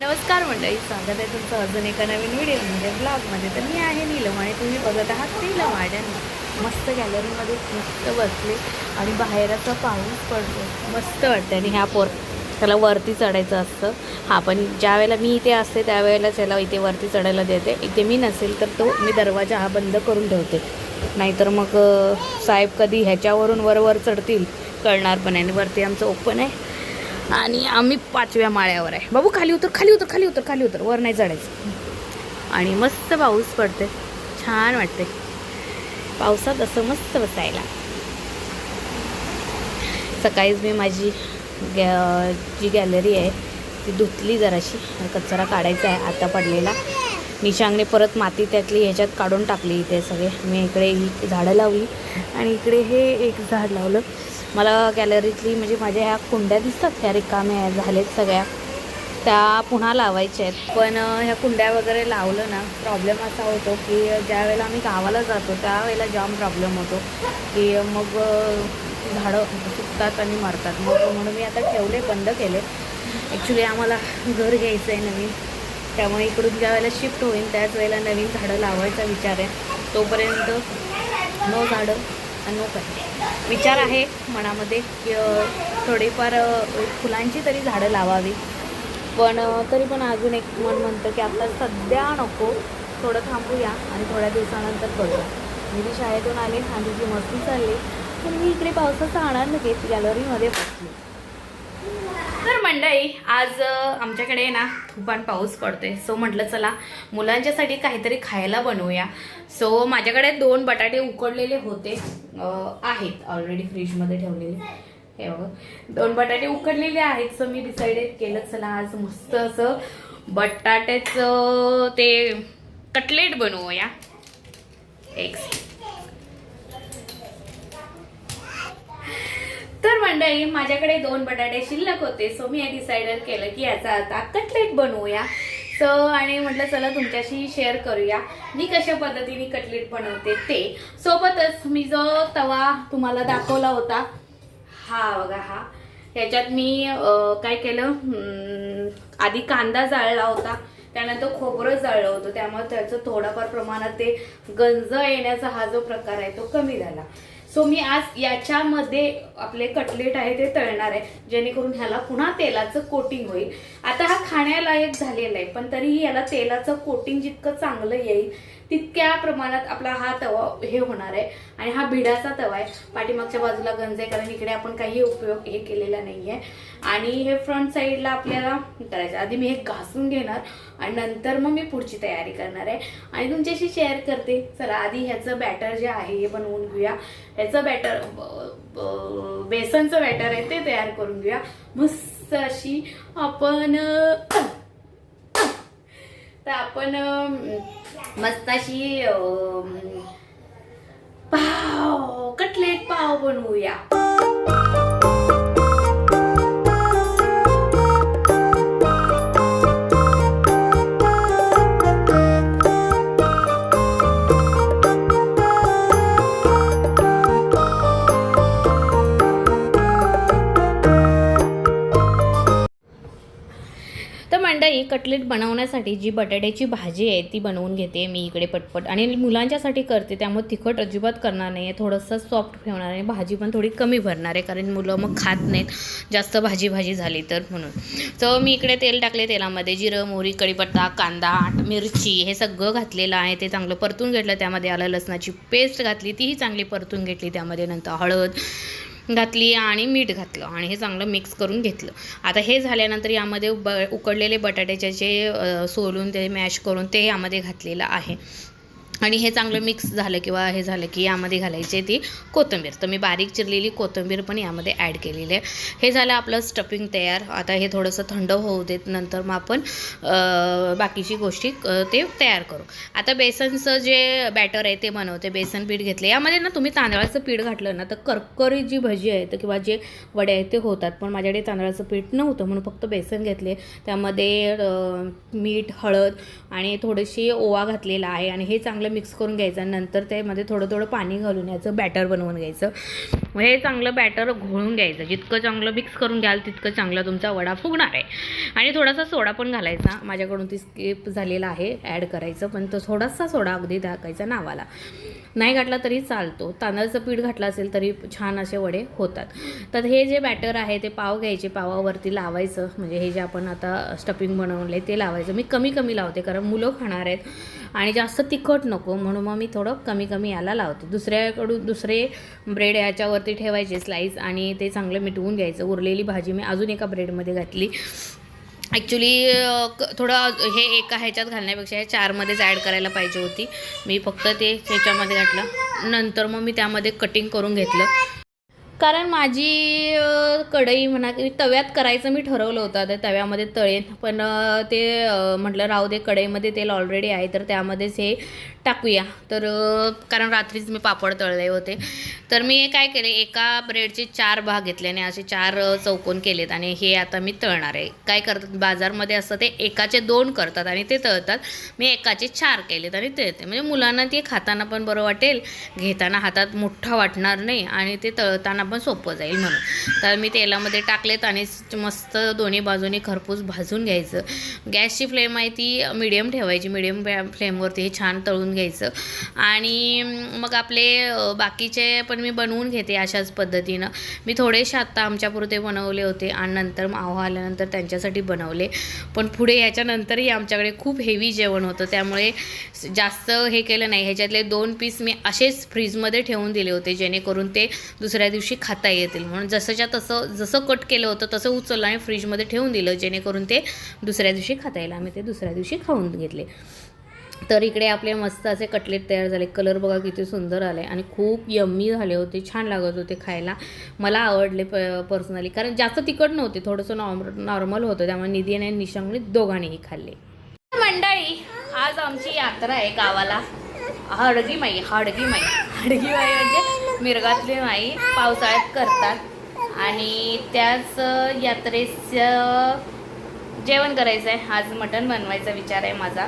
नमस्कार मंडळी स्वागत आहे तुमचं अजून एका नवीन व्हिडिओमध्ये ब्लॉगमध्ये. तर मी आहे नीलम आणि तुम्ही बघत आहात नीलम आड्यांना मस्त गॅलरीमध्ये मस्त बसले आणि बाहेरचा पाऊस पडतो मस्त वाटतं आणि ह्या पोर त्याला वरती चढायचं असतं. हा पण ज्या वेळेला मी इथे असते त्यावेळेला त्याला इथे वरती चढायला देते. इथे मी नसेल तर तो मी दरवाजा हा बंद करून ठेवते. नाहीतर मग साहेब कधी ह्याच्यावरून वर वर चढतील. कळणार पण आहे आणि वरती आमचं ओपन आहे. आणि आम्ही पाचव्या माळ्यावर आहे. बाबू खाली उतर खाली उतर खाली उतर खाली उतर. वर नाही चढायचं. आणि मस्त पाऊस पडते छान वाटते पावसात असं मस्त बसायला. सकाळीच मी माझी गॅ जी गॅलरी आहे ती धुतली जराशी. कचरा काढायचा आहे आता पडलेला. निशांगने परत माती त्यातली ह्याच्यात काढून टाकली इथे सगळे. मी इकडे ही झाडं लावली. आणि इकडे हे एक झाड लावलं. मला गॅलरीतली म्हणजे माझ्या ह्या कुंड्या दिसतात ह्या रिकाम्या झालेत सगळ्या. त्या पुन्हा लावायच्या आहेत. पण ह्या कुंड्या वगैरे लावलं ना प्रॉब्लेम असा होतो की ज्या वेळेला आम्ही गावाला जातो त्यावेळेला जाम प्रॉब्लेम होतो की मग झाडं सुकतात आणि मरतात. मग म्हणून मी आता ठेवले बंद केले. ॲक्च्युली आम्हाला घर घ्यायचं आहे नवीन. त्यामुळे इकडून ज्या वेळेला शिफ्ट होईल त्याच वेळेला नवीन झाडं लावायचा विचार आहे. तोपर्यंत नो झाडं आणि नो काही विचार आहे मनामध्ये की थोडीफार फुलांची तरी झाडं लावावी. पण तरी पण अजून एक मन म्हणतं की आता सध्या नको थोडं थांबूया आणि थोड्या दिवसानंतर करूया मी ती शाळेतून आली आणि तिची मस्ती चालली पण मी इकडे पावसाचा आनंद घेत गॅलरीमध्ये बसली. तर मंडळी आज आमच्याकडे ना तुफान पाऊस पडतोय. सो म्हटलं चला मुलांच्यासाठी काहीतरी खायला बनवूया. सो माझ्याकडे दोन बटाटे उकडलेले होते. आहेत ऑलरेडी फ्रीजमध्ये ठेवलेले. हे बघा. दोन बटाटे उकडलेले आहेत. सो मी डिसाइडेड केलं चला आज मस्त असं बटाट्याचं ते कटलेट बनवूया. एक तर मंडळी माझ्याकडे दोन बटाटे शिल्लक होते सो मी डिसाइडर केलं की याचा आता कटलेट बनवूया. सो आणि म्हटलं चला तुमच्याशी शेअर करूया. मी कशा पद्धतीने कटलेट बनवते ते. सोबतच मी जो तवा तुम्हाला दाखवला होता हा बघा हा. याच्यात मी काय केलं आधी कांदा जाळला होता त्यानंतर खोबरं जाळलं होतं त्यामुळे त्याचं थोडंफार प्रमाणात ते गंज येण्याचा हा जो प्रकार आहे तो कमी झाला. सो मी आज याच्यामध्ये आपले कटलेट आहे ते तळणार आहे. जेणेकरून ह्याला पुन्हा तेलाचं कोटिंग होईल. आता हा खाण्यालायक झालेला आहे पण तरीही याला तेलाचं कोटिंग जितकं चांगलं येईल तितक्या प्रमाणात आपला हा तवा हे होणार आहे. आणि हा भिडाचा तवा आहे. पाठीमागच्या बाजूला गंज आहे कारण इकडे आपण काही उपयोग हे केलेला नाहीये. आणि हे फ्रंट साईडला आपल्याला करायचं आधी मी हे घासून घेणार आणि नंतर मग मी पुढची तयारी करणार आहे. आणि तुमच्याशी शेअर करते. चला आधी ह्याचं बॅटर जे आहे हे बनवून घेऊया. ह्याचं बॅटर बेसनचं बॅटर आहे ते तयार करून घेऊया. मस्त अशी आपण तर आपण मस्त अशी पाव कटलेट पाव बनवूया. मुलांसाठी जी बटाट्याची भाजी आहे ती बनवून घेते मी इकडे पटपट. आणि मुलांच्यासाठी करते त्यामुळे तिखट अजिबात करणार नाही आहे थोडंसं सॉफ्ट ठेवणार आहे. भाजी पण थोडी कमी भरणार आहे कारण मुलं मग खात नाहीत. जास्त भाजी भाजी झाली तर म्हणून. तर मी इकडे तेल टाकले तेलामध्ये. जिरं मोहरी कढीपत्ता कांदा मिरची हे सगळं घातलेलं आहे. ते चांगलं परतून घेतलं. त्यामध्ये आलं लसणाची पेस्ट घातली. तीही चांगली परतून घेतली त्यामध्ये. नंतर हळद घातली आणि मीठ घातलं आणि हे चांगलं मिक्स करून घेतलं. आता हे झाल्यानंतर यामध्ये ब उकडलेले बटाट्याचे जे सोलून ते मॅश करून ते यामध्ये घातलेलं आहे. आणि हे चांगलं मिक्स झालं किंवा हे झालं की यामध्ये घालायचे ती कोथिंबीर. तर मी बारीक चिरलेली कोथिंबीर पण यामध्ये ॲड केलेली आहे. हे झालं आपलं स्टफिंग तयार. आता हे थोडंसं थंड होऊ देत नंतर मग आपण बाकीची गोष्टी ते तयार करू. आता बेसनचं जे बॅटर आहे ते बनवते. बेसन पीठ घेतले. यामध्ये ना तुम्ही तांदळाचं पीठ घातलं ना तर करकरी जी भजी आहे तर किंवा जे वडे आहेत ते होतात. पण माझ्याकडे तांदळाचं पीठ नव्हतं म्हणून फक्त बेसन घेतले. त्यामध्ये मीठ हळद आणि थोडीशी ओवा घातलेला आहे. आणि हे चांगलं मिक्स करून घ्यायचं आणि नंतर त्यामध्ये थोडं थोडं पाणी घालून याचं बॅटर बनवून घ्यायचं. मग हे चांगलं बॅटर घोळून घ्यायचं. जितकं चांगलं मिक्स करून घ्याल तितकं चांगला तुमचा वडा फुगणार आहे. आणि थोडासा सोडा पण घालायचा. माझ्याकडून ती स्किप झालेला आहे ॲड करायचं. पण तो थोडासा सोडा अगदी टाकायचा नावाला. नाही घातला तरी चालतो. तांदळाचं पीठ घातलं असेल तरी छान असे वडे होतात. तर हे जे बॅटर आहे ते पाव घ्यायचे. पावावरती लावायचं. म्हणजे हे जे आपण आता स्टफिंग बनवले ते लावायचं. मी कमी कमी लावते कारण मुलं खाणार आहेत. आणि जास्त तिखट नको म्हणून मग मी थोडं कमी कमी याला लावते. दुसऱ्याकडून दुसरे ब्रेड याच्यावरती ठेवायचे स्लाईस आणि ते चांगलं मिटवून घ्यायचं. उरलेली भाजी मी अजून एका ब्रेडमध्ये घातली. ॲक्च्युली थोडं हे एका ह्याच्यात घालण्यापेक्षा हे चारमध्येच ॲड करायला पाहिजे होती. मी फक्त ते ह्याच्यामध्ये घातलं. नंतर मग मी त्यामध्ये कटिंग करून घेतलं. कारण माझी कढई म्हणा की तव्यात करायचं मी ठरवलं होतं. तर तव्यामध्ये तळेन. पण ते म्हटलं राहू दे कढईमध्ये तेल ऑलरेडी आहे. तर त्यामध्येच हे टाकूया. तर कारण रात्रीच मी पापड तळले होते. तर मी काय केले एका ब्रेडचे चार भाग घेतले आणि असे चार चौकोन केलेत आणि हे आता मी तळणार आहे. काय करतात बाजारमध्ये असतं ते एकाचे दोन करतात आणि ते तळतात. मी एकाचे चार केलेत आणि तळते. म्हणजे मुलांना ते खाताना पण बरं वाटेल घेताना हातात मोठा वाटणार नाही आणि ते तळताना पण सोपं जाईल म्हणून. तर मी तेलामध्ये टाकलेत आणि मस्त दोन्ही बाजूनी खरपूस भाजून घ्यायचं. गॅसची फ्लेम आहे ती मिडियम ठेवायची. मिडियम फ्लेमवरती हे छान तळून घ्यायचं. आणि मग आपले बाकीचे पण मी बनवून घेते अशाच पद्धतीनं. मी थोडेसे आत्ता आमच्यापुरते बनवले होते आणि नंतर मग आव्हा आल्यानंतर त्यांच्यासाठी बनवले. पण पुढे ह्याच्यानंतरही आमच्याकडे खूप हेवी जेवण होतं. त्यामुळे जास्त हे केलं नाही. ह्याच्यातले दोन पीस मी असेच फ्रीजमध्ये ठेवून दिले होते जेणेकरून ते दुसऱ्या दिवशी खाता येतील. म्हणून जसंच्या तसं जसं कट केलं होतं तसं उचललं आणि फ्रीजमध्ये ठेवून दिलं जेणेकरून ते दुसऱ्या दिवशी खाता येईल. आम्ही ते दुसऱ्या दिवशी खाऊन घेतले. तर इकडे आपले मस्त असे कटलेट तयार झाले. कलर बघा किती सुंदर आले आणि खूप यम्मी झाले होते छान लागत होते खायला. मला आवडले प पर्सनली कारण जास्त तिखट नव्हते थोडंसं नॉर्म नॉर्मल होतं. त्यामुळे निधी आणि निशांगणी दोघांनीही खाल्ले. मंडळी आज आमची यात्रा आहे गावाला. हडगी माई हडगी माई. हडगी माई म्हणजे मिरगातली माई पावसाळ्यात करतात. आणि त्याच यात्रेचं जेवण करायचं आहे आज मटण बनवायचा विचार आहे माझा.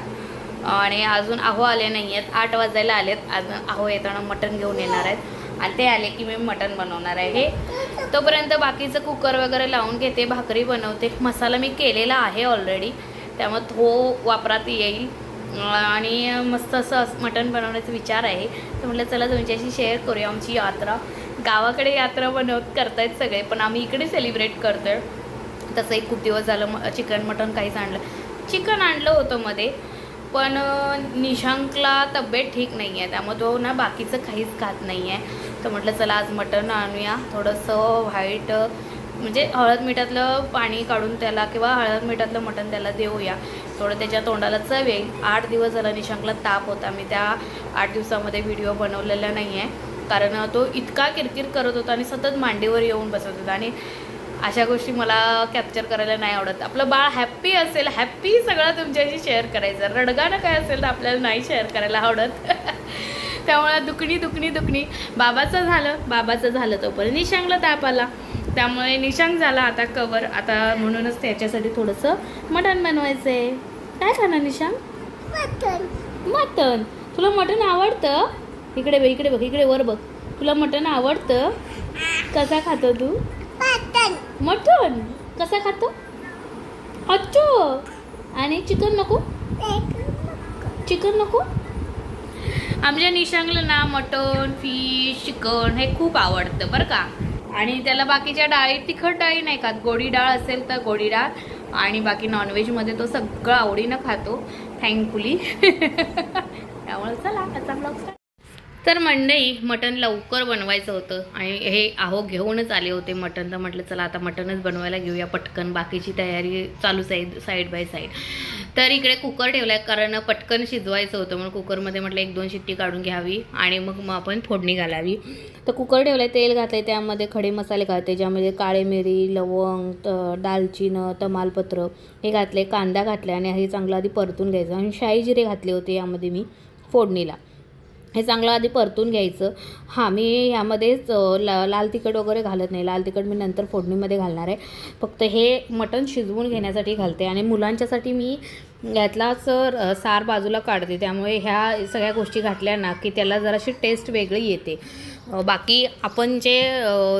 आणि अजून आहो आले नाही आहेत आठ वाजायला आलेत. अजून आहो येताना मटण घेऊन येणार आहेत. आणि ते आले की मी मटण बनवणार आहे. तोपर्यंत बाकीचं कुकर वगैरे लावून घेते भाकरी बनवते. मसाला मी केलेला आहे ऑलरेडी त्यामुळे तो वापरात येईल. आणि मस्त असं मटण बनवण्याचा विचार आहे. तर म्हटलं चला तुमच्याशी शेअर करूया आमची यात्रा. गावाकडे यात्रा बनवत करतायत सगळे पण आम्ही इकडे सेलिब्रेट करतोय. तसंही खूप दिवस झालं म चिकन मटण काहीच आणलं. चिकन आणलं होतं मध्ये. पण निशांकला तब्येत ठीक नाही आहे. त्यामुळे तो ना बाकीचं काहीच खात नाही आहे. तर म्हटलं चला आज मटण आणूया. थोडंसं व्हाईट म्हणजे हळद मिठातलं पाणी काढून त्याला किंवा हळद मिठातलं मटण त्याला देऊया. थोडं त्याच्या तोंडाला चव येईल. आठ दिवस झाला निशांकला ताप होता. मी त्या आठ दिवसामध्ये व्हिडिओ बनवलेला नाही आहे. कारण तो इतका किरकिर करत होता आणि सतत मांडीवर येऊन बसत होता. आणि अशा गोष्टी मला कॅप्चर करायला नाही आवडत. आपलं बाळ हॅप्पी असेल हॅप्पी सगळं तुमच्याशी शेअर करायचं. रडगाणं काय असेल तर आपल्याला नाही शेअर करायला आवडत. त्यामुळे दुखणी दुखणी दुखणी. बाबाचं झालं बाबाचं झालं तोपर्यंत. निशांगला ताप आला. त्यामुळे निशांग झाला आता कवर आता म्हणूनच त्याच्यासाठी थोडंसं मटण बनवायचं आहे काय खाणार निशांग मटण. तुला मटण आवडतं? इकडे बघ इकडे बघ इकडे वर बघ. तुला मटण आवडतं? कसा खातो तू? मटण कसा खातो? अच्छो. आणि चिकन नको? चिकन नको? आमच्या निशांगला ना मटण फिश चिकन हे खूप आवडतं बरं का. आणि त्याला बाकीच्या डाळी तिखट डाळी नाही खात. गोडी डाळ असेल तर गोडी डाळ. आणि बाकी नॉनव्हेजमध्ये तो सगळं आवडीनं खातो. थँकफुली त्यामुळे चला आता ब्लॉग. तर मंडई मटण लवकर बनवायचं होतं आणि हे आहो घेऊनच आले होते मटण. तर म्हटलं चला आता मटणच बनवायला घेऊया पटकन बाकीची तयारी चालूच आहे साईड बाय साईड. तर इकडे कुकर ठेवला आहे कारण पटकन शिजवायचं होतं म्हणून कुकरमध्ये म्हटलं एक दोन शिट्टी काढून घ्यावी आणि मग मग आपण फोडणी घालावी. तर कुकर ठेवला आहे तेल घातलं आहे त्यामध्ये खडे मसाले घालते ज्यामध्ये काळे मिरी लवंग त दालचिनं तमालपत्र हे घातले कांदा घातला आणि हे चांगलं आधी परतून घ्यायचं. आणि शाही जिरे घातले होते यामध्ये मी फोडणीला. हे चांगलं आधी परतून घ्यायचं. हां मी ह्यामध्येच ला लाल तिखट वगैरे घालत नाही. लाल तिखट मी नंतर फोडणीमध्ये घालणार आहे. फक्त हे मटण शिजवून घेण्यासाठी घालते आणि मुलांच्यासाठी मी यातलाच सार बाजूला काढते. त्यामुळे ह्या सगळ्या गोष्टी घातल्या ना की त्याला जराशी टेस्ट वेगळी येते. बाकी आपण जे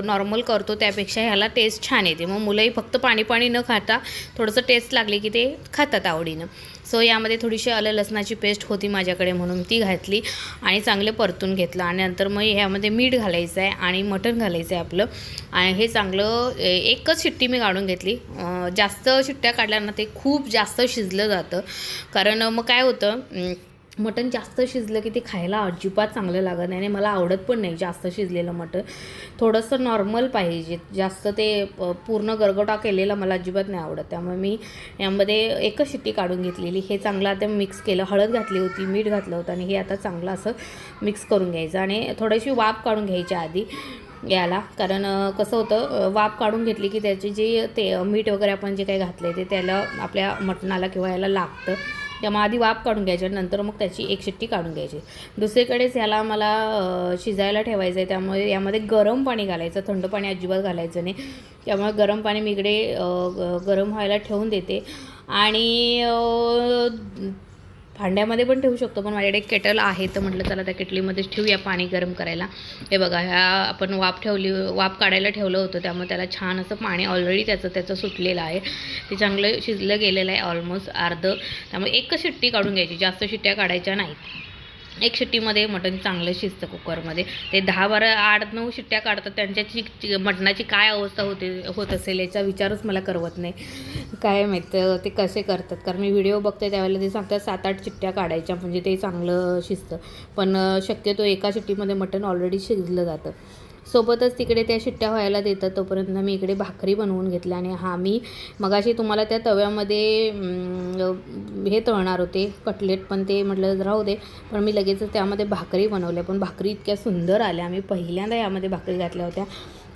नॉर्मल करतो त्यापेक्षा ह्याला टेस्ट छान येते. मग मुलंही फक्त पाणी पाणी न खाता थोडंसं टेस्ट लागली की ते खातात आवडीनं. सो यामध्ये थोडीशी आलं लसणाची पेस्ट होती माझ्याकडे म्हणून ती घातली आणि चांगलं परतून घेतलं आणि नंतर मग ह्यामध्ये मीठ घालायचं आहे आणि मटण घालायचं आहे आपलं. आणि हे चांगलं एकच शिट्टी मी काढून घेतली. जास्त शिट्ट्या काढल्यानं ते खूप जास्त शिजलं जातं. कारण मग काय होतं मटण जास्त शिजलं की ते खायला अजिबात चांगलं लागत नाही आणि मला आवडत पण नाही जास्त शिजलेलं मटण. थोडंसं नॉर्मल पाहिजे. जास्त ते प- पूर्ण गरगोटा केलेलं मला अजिबात नाही आवडत. त्यामुळे मी यामध्ये एकच शिट्टी काढून घेतलेली. हे चांगलं आता मिक्स केलं. हळद घातली होती मीठ घातलं होतं आणि हे आता चांगलं असं मिक्स करून घ्यायचं आणि थोडीशी वाफ काढून घ्यायची आधी याला. कारण कसं होतं वाफ काढून घेतली की त्याचे जे ते मीठ वगैरे आपण जे काही घातले ते त्याला आपल्या मटणाला किंवा याला लागतं. त्यामुळे आधी वाफ काढून घ्यायची आणि नंतर मग त्याची एक शिट्टी काढून घ्यायची. दुसरीकडेच ह्याला मला शिजायला ठेवायचं आहे त्यामुळे यामध्ये गरम पाणी घालायचं थंड पाणी अजिबात घालायचं नाही. त्यामुळे गरम पाणी मी इकडे गरम व्हायला ठेवून देते. आणि भांड्यामध्ये पण ठेवू शकतो पण माझ्याकडे केटल आहे तर म्हटलं चला त्या केटलीमध्येच ठेवूया पाणी गरम करायला. हे बघा ह्या आपण वाफ ठेवली वाफ काढायला ठेवलं होतं त्यामुळे त्याला छान असं पाणी ऑलरेडी त्याचं त्याचं सुटलेलं आहे. ते चांगलं शिजलं गेलेलं आहे ऑलमोस्ट अर्ध. त्यामुळे एकच शिट्टी काढून घ्यायची जास्त शिट्ट्या काढायच्या नाहीत. एक शिट्टीमध्ये मटण चांगलं शिजतं कुकरमध्ये. ते दहा बारा आठ नऊ शिट्ट्या काढतात त्यांच्याची मटणाची काय अवस्था होते होत असेल याचा विचारच मला करवत नाही. काय माहीत ते कसे करतात? कारण मी व्हिडिओ बघते त्यावेळेला ते सांगतात सात आठ चिट्ट्या काढायच्या म्हणजे ते चांगलं शिजतं. पण शक्यतो एका शिट्टीमध्ये मटण ऑलरेडी शिजलं जातं. सोबतच तिकडे त्या शिट्ट्या व्हायला देतात तोपर्यंत मी इकडे भाकरी बनवून घेतल्या आणि हा मी मगाशी तुम्हाला त्या तव्यामध्ये हे तळणार होते कटलेट पण ते म्हटलं राहू दे पण मी लगेच त्यामध्ये भाकरी बनवल्या. पण भाकरी इतक्या सुंदर आल्या. मी पहिल्यांदा यामध्ये भाकरी घातल्या होत्या.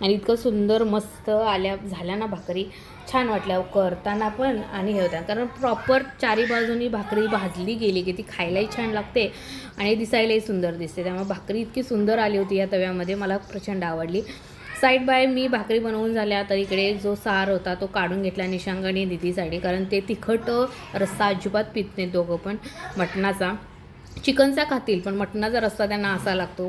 आणि इतकं सुंदर मस्त आल्या झाल्या ना भाकरी. छान वाटल्या करताना पण आणि हे होत्या. कारण प्रॉपर चारी बाजूनी भाकरी भाजली गेली की ती खायलाही छान लागते आणि दिसायलाही सुंदर दिसते. त्यामुळे भाकरी इतकी सुंदर आली होती या तव्यामध्ये मला प्रचंड आवडली. साईड बाय मी भाकरी बनवून झाल्या तर इकडे जो सार होता तो काढून घेतला निशांग आणि दिदीसाठी कारण ते तिखट रस्सा अजिबात पित नाहीत दोघं पण मटणाचा. चिकनचा खातील पण मटणाचा रस्सा त्यांना असा लागतो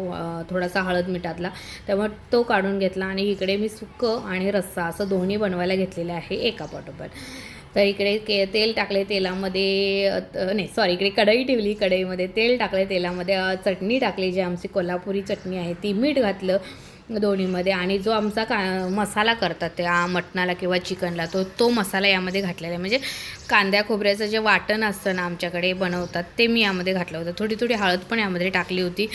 थोडासा हळद मिठातला. त्यामुळे तो काढून घेतला आणि इकडे मी सुक्कं आणि रस्सा असं दोन्ही बनवायला घेतलेलं आहे एका पाठोपाठ तर इकडे के तेल टाकले तेलामध्ये नाही सॉरी इकडे कढई ठेवली कढईमध्ये तेल टाकले तेलामध्ये चटणी टाकली जी आमची कोल्हापुरी चटणी आहे ती मीठ घातलं. दोन्हीमध्ये. आणि जो आमचा का मसाला करतात ते मटणाला किंवा चिकनला तो तो मसाला यामध्ये घातलेला आहे. म्हणजे कांद्या खोबऱ्याचं जे वाटण असतं ना आमच्याकडे बनवतात ते मी यामध्ये घातलं होतं. थोडी थोडी हळद पण यामध्ये टाकली होती.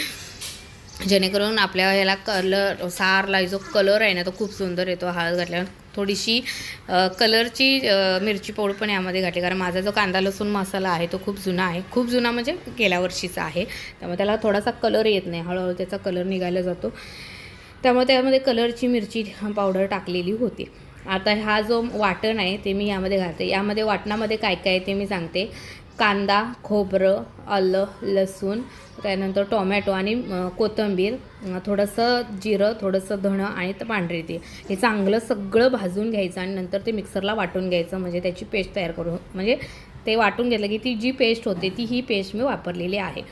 जेणेकरून आपल्या ह्याला कलर सारला जो कलर आहे ना तो खूप सुंदर येतो हळद घातल्यावर. थोडीशी कलरची मिरची पावडर पण यामध्ये घातली. कारण माझा जो कांदा लसूण मसाला आहे तो खूप जुना आहे. खूप जुना म्हणजे गेल्या वर्षीचा आहे. त्यामुळे त्याला थोडासा कलर येत नाही. हळूहळू त्याचा कलर निघायला जातो. त्यामुळे त्यामध्ये कलरची मिरची पावडर टाकलेली होती. आता हा जो वाटण आहे ते मी यामध्ये घालते. यामध्ये वाटणामध्ये काय काय आहे ते मी सांगते. कांदा खोबरं आलं लसूण त्यानंतर टोमॅटो आणि कोथिंबीर थोडंसं जिरं थोडंसं धणं आणि पांढरी ते हे चांगलं सगळं भाजून घ्यायचं आणि नंतर ते मिक्सरला वाटून घ्यायचं. म्हणजे त्याची पेस्ट तयार करू म्हणजे ते वाटून घेतलं की ती जी पेस्ट होते ती ही पेस्ट मी वापरलेली आहे.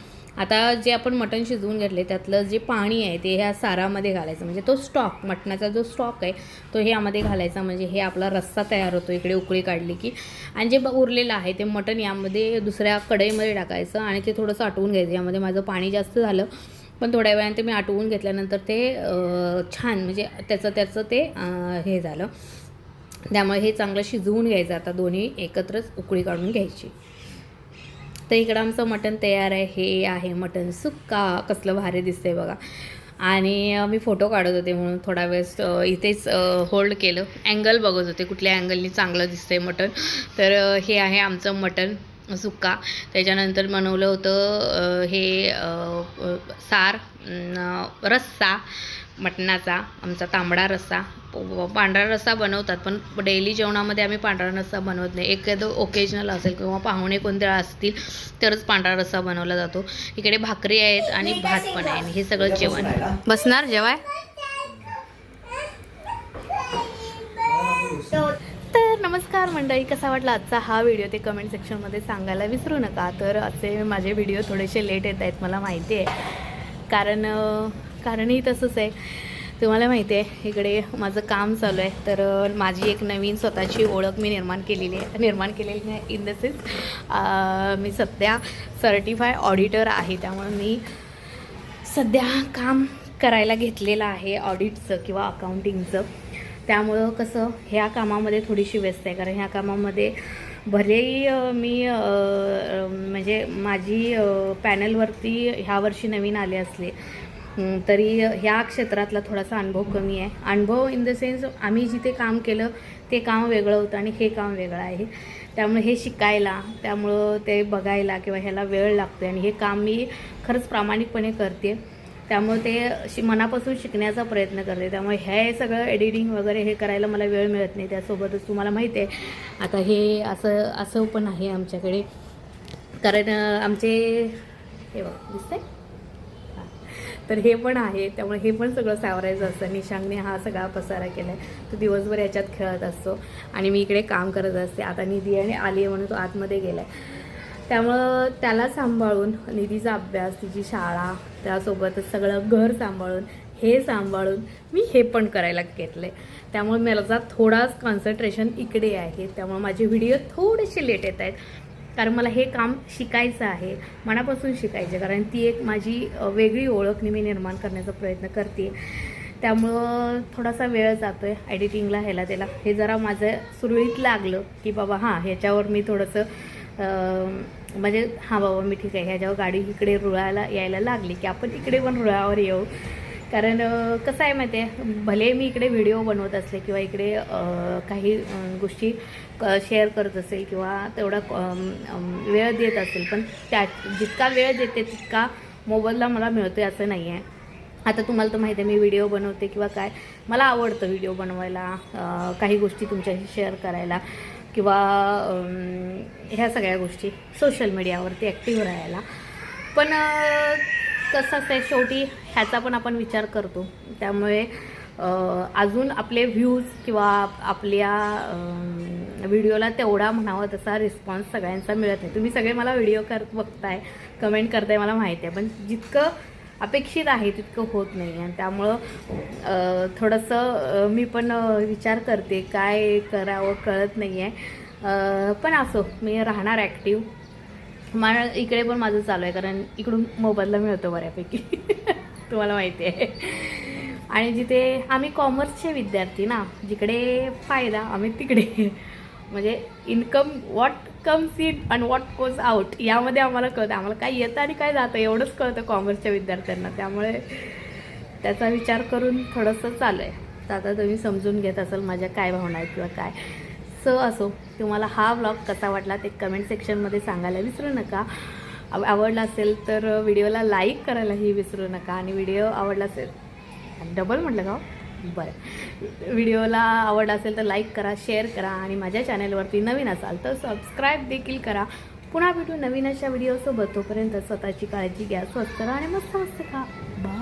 आता जे आपण मटण शिजवून घेतले त्यातलं जे पाणी आहे ते ह्या सारामध्ये घालायचं. म्हणजे तो स्टॉक मटणाचा जो स्टॉक आहे तो ह्यामध्ये घालायचा. म्हणजे हे आपला रस्सा तयार होतो. इकडे उकळी काढली की. आणि जे ब- उरलेलं आहे ते मटण यामध्ये दुसऱ्या कढईमध्ये टाकायचं आणि ते थोडंसं आटवून घ्यायचं. यामध्ये माझं पाणी जास्त झालं. पण थोड्या वेळाने ते मी आटवून घेतल्यानंतर ते छान म्हणजे त्याचं त्याचं ते हे झालं. त्यामुळे हे चांगलं शिजवून घ्यायचं. आता दोन्ही एकत्रच उकळी काढून घ्यायची. तर इकडं आमचं मटण तयार आहे हे आहे मटण. सुक्का कसलं भारी दिसतंय बघा. आणि मी फोटो काढत होते म्हणून थोडा वेळ इथेच होल्ड केलं. अँगल बघत होते कुठल्या अँगलनी चांगलं दिसतंय मटण. तर हे आहे आमचं मटण सुक्का. त्याच्यानंतर बनवलं होतं हे सार रस्सा. मटणाचा आमचा तांबडा रस्सा. पांढरा रस्सा बनवतात पण डेली जेवणामध्ये आम्ही पांढरा रस्सा बनवत नाही. एखादं ओकेजनल असेल किंवा पाहुणे कोणते असतील तरच पांढरा रस्सा बनवला जातो. इकडे भाकरी आहेत आणि भात पण आहे. हे सगळं जेवण. बसणार? जेवाय? तर नमस्कार मंडळी कसा वाटला आजचा हा व्हिडिओ? ते कमेंट सेक्शनमध्ये सांगायला विसरू नका. तर असे माझे व्हिडिओ थोडेसे लेट येत आहेत मला माहिती आहे. कारण कारणही तसंच आहे. तुम्हाला माहिती आहे इकडे माझं काम चालू आहे. तर माझी एक नवीन स्वतःची ओळख मी निर्माण केलेली आहे निर्माण केलेली आहे इन द सेन्स मी सध्या सर्टिफाय ऑडिटर आहे. त्यामुळे मी सध्या काम करायला घेतलेलं आहे ऑडिटचं किंवा अकाउंटिंगचं त्यामुळं कसं ह्या कामामध्ये थोडीशी व्यस्त आहे. कारण ह्या कामामध्ये भलेही मी म्हणजे माझी पॅनलवरती ह्या वर्षी नवीन आले असले तरी ह्या क्षेत्रातला थोडासा अनुभव कमी आहे. अनुभव इन द सेन्स आम्ही जिथे काम केलं ते काम वेगळं होतं आणि हे काम वेगळं आहे. त्यामुळे हे शिकायला त्यामुळं ते बघायला किंवा ह्याला वेळ लागतो आणि हे काम मी खरंच प्रामाणिकपणे करते. त्यामुळे ते शि मनापासून शिकण्याचा प्रयत्न करते. त्यामुळे हे सगळं एडिटिंग वगैरे हे करायला मला वेळ मिळत नाही. त्यासोबतच तुम्हाला माहिती आहे आता हे असं असं पण आहे आमच्याकडे. कारण आमचे हे बघ दिसतंय? तर हे पण आहे. त्यामुळे हे पण सगळं सावरायचं असतं. निशांगने हा सगळा पसारा केला आहे तो दिवसभर याच्यात खेळत असतो. आणि मी इकडे काम करत असते. आता निधी आणि आली आहे म्हणून तो आतमध्ये गेला आहे त्यामुळं त्याला सांभाळून निधीचा अभ्यास तिची शाळा त्यासोबतच सगळं घर सांभाळून हे सांभाळून मी हे पण करायला घेतलं आहे त्यामुळे मला थोडाच कॉन्सन्ट्रेशन इकडे आहे. त्यामुळे माझे व्हिडिओ थोडेसे लेट येत आहेत. कारण मला हे काम शिकायचं आहे मनापासून शिकायचं कारण ती एक माझी वेगळी ओळख मी निर्माण करण्याचा प्रयत्न करते. त्यामुळं थोडासा वेळ जातो आहे एडिटिंगला ह्याला त्याला. हे जरा माझं सुरळीत लागलं की बाबा हां ह्याच्यावर मी थोडंसं म्हणजे हां बाबा मी ठीक आहे. ह्याच्यावर गाडी इकडे रुळायला यायला लागली की आपण इकडे पण रुळावर येऊ. कारण कसं आहे माहिती आहे भले मी इकडे व्हिडिओ बनवत असले किंवा इकडे काही गोष्टी गोष्टी शेअर करत असेल किंवा तेवढा वेळ देत असेल पण त्या जितका वेळ देते तितका मोबाईलला मला मिळतो असं नाही आहे आता तुम्हाला तर माहिती आहे मी व्हिडिओ बनवते किंवा काय मला आवडतं व्हिडिओ बनवायला काही गोष्टी तुमच्याशी शेअर करायला किंवा ह्या सगळ्या गोष्टी सोशल मीडियावरती ॲक्टिव्ह राहायला. पण कसं आहे शेवटी ह्याचा पण आपण विचार करतो. त्यामुळे अजून आपले व्ह्यूज किंवा आपल्या व्हिडिओला तेवढा म्हणावा तसा रिस्पॉन्स सगळ्यांचा मिळत नाही. तुम्ही सगळे मला व्हिडिओ कर बघताय कमेंट करताय मला माहिती आहे. पण जितकं अपेक्षित आहे तितकं होत नाही. आणि त्यामुळं थोडंसं मी पण विचार करते काय करावं कळत नाही आहे पण असो मी राहणार ॲक्टिव्ह मला इकडे पण माझं चालू आहे कारण इकडून मोबदला मिळतो बऱ्यापैकी. तुम्हाला माहिती आहे. आणि जिथे आम्ही कॉमर्सचे विद्यार्थी ना जिकडे फायदा आम्ही तिकडे. म्हणजे income what comes in and what goes out यामध्ये आम्हाला कळतं. आम्हाला काय येतं आणि काय जातं एवढंच कळतं कॉमर्सच्या विद्यार्थ्यांना. त्यामुळे त्याचा विचार करून थोडंसं चालू आहे. तर आता तुम्ही समजून घेत असाल माझ्या काय भावना आहेत किंवा काय. सो असो तुम्हाला हा व्लॉग कसा वाटला ते कमेंट सेक्शनमध्ये सांगायला विसरू नका. आव- आवडला असेल तर व्हिडिओला लाईक करायलाही विसरू नका. आणि व्हिडिओ आवडला असेल डबल म्हटलं का हो? बरं. व्हिडिओला आवडला असेल तर लाईक करा शेअर करा आणि माझ्या चॅनलवरती नवीन असाल तर सबस्क्राईब देखील करा. पुन्हा भेटू नवीन अशा व्हिडिओसोबत तोपर्यंत स्वतःची काळजी घ्या स्वस्त राहा आणि मस्त मस्त खा. बाय